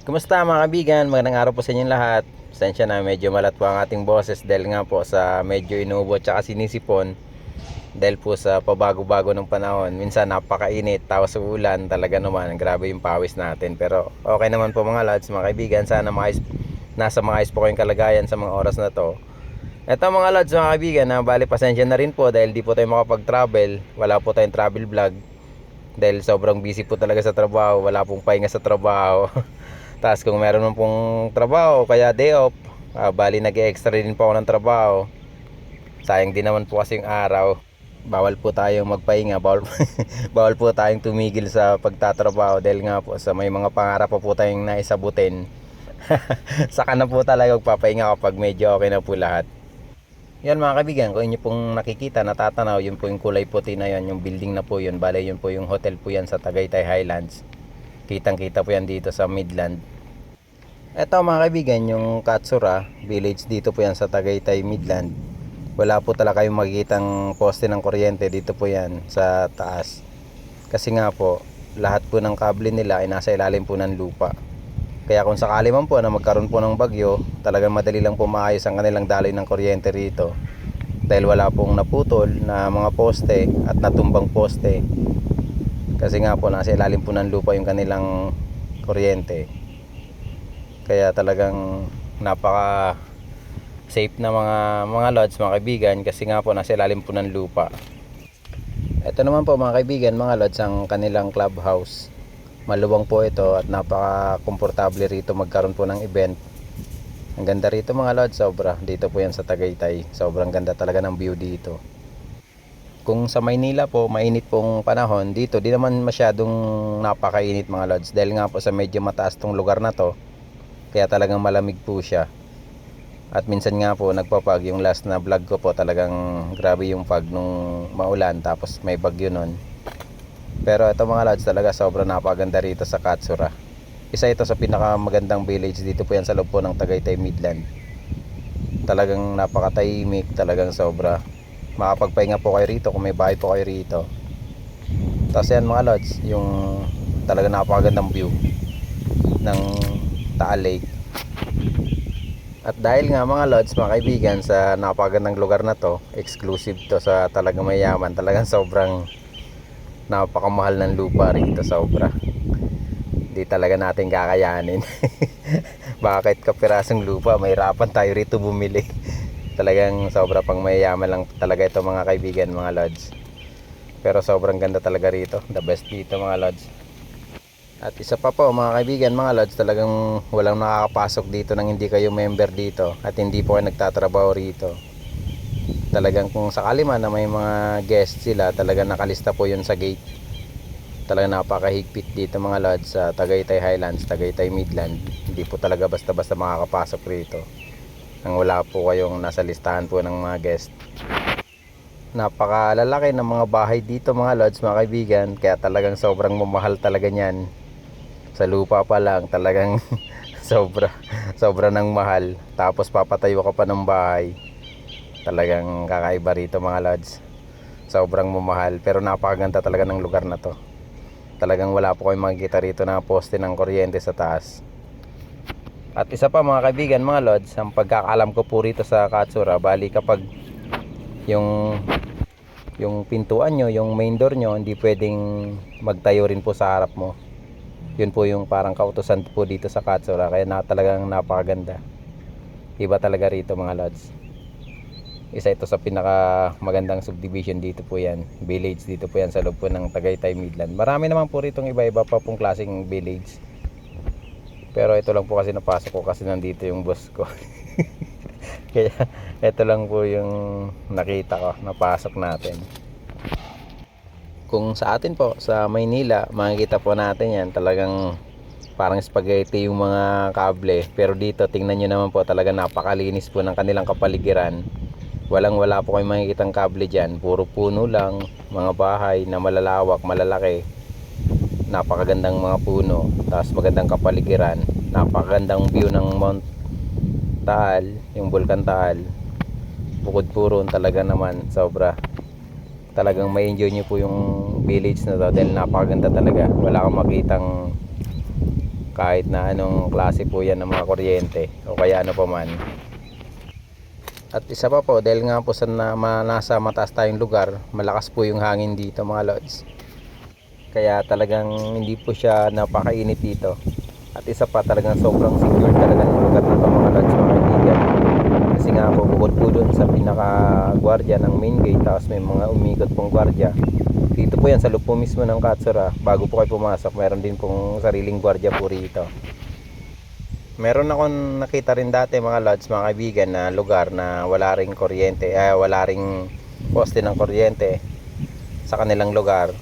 Kumusta mga kaibigan? Magandang araw po sa inyong lahat. Pasensya na medyo malat po ang ating boses dahil nga po sa medyo inubo at sinisipon dahil po sa pabago-bago ng panahon. Minsan napakainit, tawas sa ulan, talaga naman, grabe yung pawis natin. Pero okay naman po mga lads, mga kaibigan, sana maayos, nasa maayos po kayong kalagayan sa mga oras na to. Eto mga lads, mga kaibigan, na bali pasensya na rin po dahil di po tayo makapag-travel, wala po tayong travel vlog dahil sobrang busy po talaga sa trabaho, wala pong pahinga sa trabaho. Tapos kung meron man pong trabaho, kaya day off, ah, bali nag-extra din po ako ng trabaho. Sayang din naman po kasi yung araw. Bawal po tayong magpahinga, bawal, bawal po tayong tumigil sa pagtatrabaho dahil nga po sa may mga pangarap pa po tayong naisabutin. Saka na po talaga magpapahinga kapag medyo okay na po lahat. Yan mga kaibigan, kung inyo pong nakikita, natatanaw, yun po yung kulay puti na yun, yung building na po yun. Bale, yun po yung hotel po yan sa Tagaytay Highlands. Kitang kita po yan dito sa Midland. Eto mga kaibigan, yung Katsura Village dito po yan sa Tagaytay Midland. Wala po talaga kayong makikitang poste ng kuryente dito po yan sa taas. Kasi nga po, lahat po ng kable nila ay nasa ilalim po ng lupa. Kaya kung sakali man po na magkaroon po ng bagyo, talagang madali lang po maayos ang kanilang daloy ng kuryente rito. Dahil wala pong naputol na mga poste at natumbang poste. Kasi nga po nasa ilalim po ng lupa yung kanilang kuryente. Kaya talagang napaka safe na mga mga lodge mga kaibigan kasi nga po nasa ilalim po ng lupa. Ito naman po mga kaibigan, mga lodge ang kanilang clubhouse. Maluwang po ito at napaka-komportable rito magkaroon po ng event. Ang ganda rito mga lodge, sobra. Dito po yan sa Tagaytay. Sobrang ganda talaga ng view dito. Kung sa Maynila po, mainit pong panahon, dito di naman masyadong napakainit mga lodge. Dahil nga po sa medyo mataas tong lugar na to, kaya talagang malamig po siya. At minsan nga po nagpapag yung last na vlog ko po talagang grabe yung pag nung maulan tapos may bagyo nun. Pero ito mga lads talaga sobrang napaganda rito sa Katsura. Isa ito sa pinakamagandang village dito po yan sa loob po ng Tagaytay Midland. Talagang napakatahimik, talagang sobra. Makapagpahinga po kayo rito kung may bahay po kayo rito. Tapos yan mga lods, yung talagang napakagandang view ng Taal Lake. At dahil nga mga lods, mga kaibigan, sa napakagandang lugar na to, exclusive to sa talagang mayaman, talagang sobrang napakamahal ng lupa rito, sobra. Hindi talaga natin kakayanin. Bakit kapirasong lupa, mahirapan tayo rito bumili. Talagang sobra pang mayayaman lang talaga ito mga kaibigan, mga lods. Pero sobrang ganda talaga rito, the best dito mga lods. At isa pa po mga kaibigan, mga lods, talagang walang nakakapasok dito nang hindi kayo member dito at hindi po kayo nagtatrabaho rito. Talagang kung sakali man na may mga guest sila, talagang nakalista po yun sa gate. Talagang napakahigpit dito mga lods sa Tagaytay Highlands, Tagaytay Midland. Hindi po talaga basta-basta makakapasok rito. Nang wala po kayong nasa listahan po ng mga guest. Napakalalaki ng mga bahay dito mga lods mga kaibigan. Kaya talagang sobrang mamahal talaga niyan. Sa lupa pa lang talagang sobra sobra ng mahal. Tapos papatayo ka pa ng bahay. Talagang kakaiba rito mga lods. Sobrang mamahal pero napakaganda talaga ng lugar na to. Talagang wala po kayong makikita rito na poste ng kuryente sa taas at isa pa mga kaibigan mga lods ang pagkakalam ko po rito sa Katsura bali kapag yung yung pintuan nyo, yung main door nyo, hindi pwedeng magtayo rin po sa harap mo. Yun po yung parang kautosan po dito sa Katsura. Kaya na, talagang napakaganda. Iba talaga rito mga lods. Isa ito sa pinaka magandang subdivision dito po yan. Village dito po yan sa loob po ng Tagaytay Midland. Marami naman po rito iba-iba pa pong klaseng village. Pero ito lang po kasi napasok ko kasi nandito yung boss ko. Kaya ito lang po yung nakita ko, napasok natin. Kung sa atin po, sa Maynila, makikita po natin yan, talagang parang spaghetti yung mga kable. Pero dito, tingnan nyo naman po, talaga napakalinis po ng kanilang kapaligiran. Walang wala po kayong makikitang kable dyan. Puro puno lang, mga bahay na malalawak, malalaki. Napakagandang mga puno. Tapos magandang kapaligiran. Napakagandang view ng Mount Taal, yung Bulkan Taal. Bukod puro talaga naman, sobra. Talagang may enjoy nyo po yung village na to dahil napakaganda talaga. Wala kang makitang kahit na anong klase po yan ng mga kuryente o kaya ano pa man at isa pa po dahil nga po sa na, nasa mataas tayong lugar malakas po yung hangin dito mga lods kaya talagang hindi po siya napakainit dito. At isa pa talagang sobrang secure talaga ng lugar na ito mga lods mga kaibigan. Kasi nga po bukod po dun sa pinaka gwardiya ng main gate tapos may mga umikot pong gwardiya dito po yan sa lupo mismo ng Katsura bago po kayo pumasok meron din pong sariling gwardiya po rito. Meron akong nakita rin dati mga lods mga kaibigan na lugar na wala ring kuryente ay wala ring poste ng kuryente sa kanilang lugar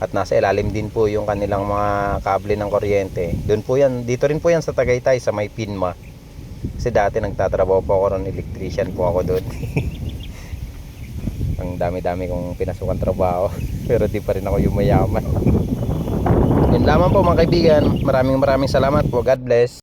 at nasa ilalim din po yung kanilang mga kable ng kuryente. Doon po yan dito rin po yan sa Tagaytay sa may Pinma. Kasi dati nagtatrabaho po ako ron electrician po ako doon. Ang dami-dami kong pinasukan trabaho pero di pa rin ako yung mayaman yun lamang po mga kaibigan. Maraming maraming salamat po. God bless